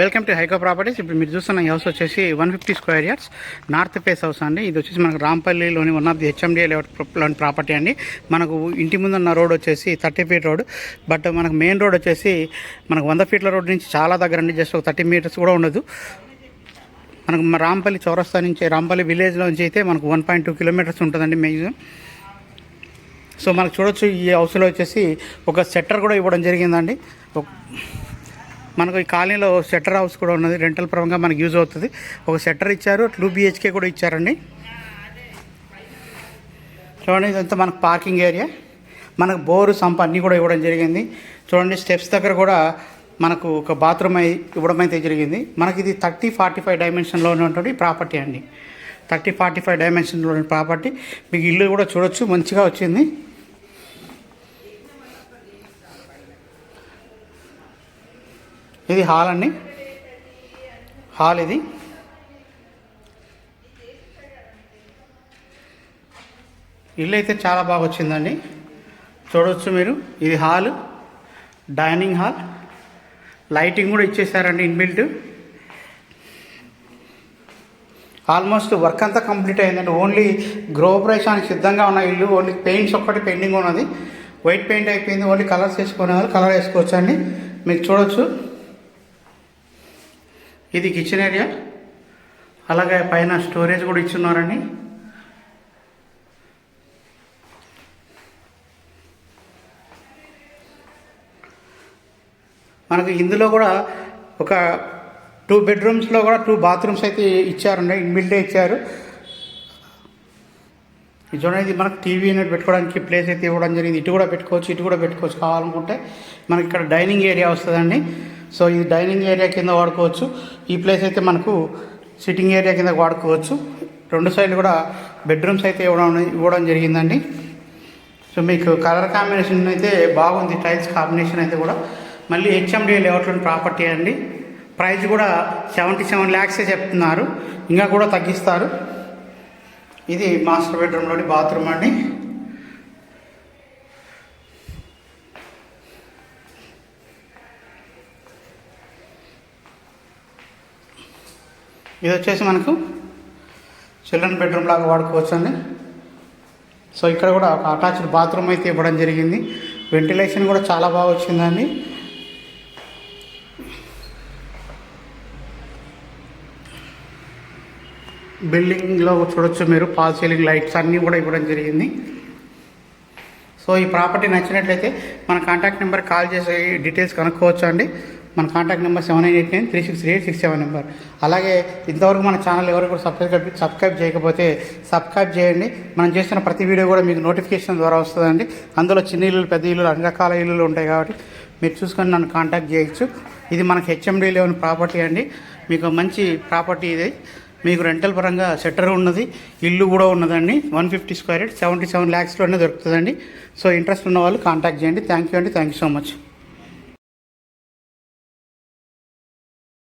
Welcome to హైకో properties. ఇప్పుడు మీరు చూస్తున్న ఈ హౌస్ వచ్చేసి one fifty square yards north face house అండి. ఇది వచ్చేసి మనకు రాంపల్లిలోని వన్ ఆఫ్ ది హెచ్ఎండిఏ లోని ప్రాపర్టీ అండి. మనకు ఇంటి ముందున్న రోడ్ వచ్చేసి థర్టీ ఫీట్ రోడ్. బట్ మనకు మెయిన్ రోడ్ వచ్చేసి మనకు వంద ఫీట్ల రోడ్ నుంచి చాలా దగ్గర అండి. జస్ట్ ఒక థర్టీ మీటర్స్ కూడా ఉండదు. మనకు రాంపల్లి చౌరస్తా నుంచి రాంపల్లి విలేజ్లో నుంచి అయితే మనకు వన్ పాయింట్ టూ కిలోమీటర్స్ ఉంటుందండి మ్యాక్సిమం సో మనకు చూడొచ్చు ఈ హౌస్లో వచ్చేసి ఒక సెట్టర్ కూడా ఇవ్వడం జరిగిందండి. మనకు ఈ కాలనీలో షట్టర్ హౌస్ కూడా ఉన్నది. రెంటల్ పరంగా మనకు యూజ్ అవుతుంది. ఒక షట్టర్ ఇచ్చారు. టూ బిహెచ్కే కూడా ఇచ్చారండి. చూడండి ఇదంతా మనకు పార్కింగ్ ఏరియా మనకు బోరు సంప అన్నీ కూడా ఇవ్వడం జరిగింది. చూడండి స్టెప్స్ దగ్గర కూడా మనకు ఒక బాత్రూమ్ అయి ఇవ్వడం అయితే జరిగింది. మనకి ఇది థర్టీ ఫార్టీ ఫైవ్ డైమెన్షన్లో ఉన్నటువంటి ప్రాపర్టీ అండి. థర్టీ ఫార్టీ ఫైవ్ డైమెన్షన్లో ఉన్న ప్రాపర్టీ మీకు ఇల్లు కూడా చూడొచ్చు. మంచిగా వచ్చింది. ఇది హాల్ అండి. హాల్ ఇది. ఇల్లు అయితే చాలా బాగా వచ్చిందండి చూడవచ్చు మీరు. ఇది హాల్. Dining hall. లైటింగ్ కూడా ఇచ్చేసారండి ఇన్బిల్ట్. ఆల్మోస్ట్ వర్క్ అంతా కంప్లీట్ అయిందండి. ఓన్లీ గృహప్రవేశానికి సిద్ధంగా ఉన్న ఇల్లు ఓన్లీ పెయింట్స్ ఒక్కటి పెండింగ్ ఉన్నది. వైట్ పెయింట్ అయిపోయింది. ఓన్లీ కలర్స్ వేసుకునే వాళ్ళు కలర్ వేసుకోవచ్చు అండి మీరు చూడొచ్చు. ఇది కిచెన్ ఏరియా అలాగే పైన స్టోరేజ్ కూడా ఇచ్చున్నారండి మనకు ఇందులో కూడా ఒక టూ బెడ్రూమ్స్లో కూడా టూ బాత్రూమ్స్ అయితే ఇచ్చారండి ఇన్బిల్డే ఇచ్చారు. చూడండి ఇది మనకు టీవీ అనేది పెట్టుకోవడానికి ప్లేస్ అయితే ఇవ్వడం జరిగింది. ఇటు కూడా పెట్టుకోవచ్చు ఇటు కూడా పెట్టుకోవచ్చు. కావాలనుకుంటే మనకి ఇక్కడ డైనింగ్ ఏరియా వస్తుందండి. సో ఇది డైనింగ్ ఏరియా కింద వాడుకోవచ్చు. ఈ ప్లేస్ అయితే మనకు సిట్టింగ్ ఏరియా కింద వాడుకోవచ్చు. రెండు సైడ్లు కూడా బెడ్రూమ్స్ అయితే ఇవ్వడం ఇవ్వడం జరిగిందండి. సో మీకు కలర్ కాంబినేషన్ అయితే బాగుంది టైల్స్ కాంబినేషన్ అయితే కూడా. మళ్ళీ హెచ్ఎండిఏ లేఅవుట్లోని ప్రాపర్టీ అండి. ప్రైస్ కూడా సెవెంటీ సెవెన్ ల్యాక్సే చెప్తున్నారు. ఇంకా కూడా తగ్గిస్తారు. ఇది మాస్టర్ బెడ్రూమ్లోని బాత్రూమ్ అండి. ఇది వచ్చేసి మనకు చిల్డ్రన్ బెడ్రూమ్ లాగా వాడుకోవచ్చు అండి సో ఇక్కడ కూడా ఒక అటాచ్డ్ బాత్రూమ్ అయితే ఇవ్వడం జరిగింది. వెంటిలేషన్ కూడా చాలా బాగా వచ్చిందండి. బిల్డింగ్లో చూడొచ్చు మీరు పాల్ సీలింగ్ లైట్స్ అన్నీ కూడా ఇవ్వడం జరిగింది. సో ఈ ప్రాపర్టీ నచ్చినట్లయితే మన కాంటాక్ట్ నెంబర్ కాల్ చేసి డీటెయిల్స్ కనుక్కోవచ్చు అండి మన contact number seven nine eight nine three six eight six seven number అలాగే ఇంతవరకు మన ఛానల్ ఎవరు కూడా సబ్స్క్రైబ్ సబ్స్క్రైబ్ చేయకపోతే సబ్స్క్రైబ్ చేయండి. మనం చేస్తున్న ప్రతి వీడియో కూడా మీకు నోటిఫికేషన్ ద్వారా వస్తుందండి. అందులో చిన్న ఇల్లులు పెద్ద ఇల్లులు అన్ని రకాల ఇల్లులు ఉంటాయి కాబట్టి మీరు చూసుకొని నన్ను కాంటాక్ట్ చేయొచ్చు. ఇది మనకి హెచ్ఎండి లెవెన్ ప్రాపర్టీ అండి. మీకు మంచి ప్రాపర్టీ ఇది. మీకు రెంటల్ పరంగా సెటర్ ఉన్నది ఇల్లు కూడా ఉన్నదండి. One fifty square seventy seven ల్యాక్స్లోనే దొరుకుతుందండి. సో ఇంట్రెస్ట్ ఉన్న వాళ్ళు కాంటాక్ట్ చేయండి. థ్యాంక్ యూ అండి. Thank you so much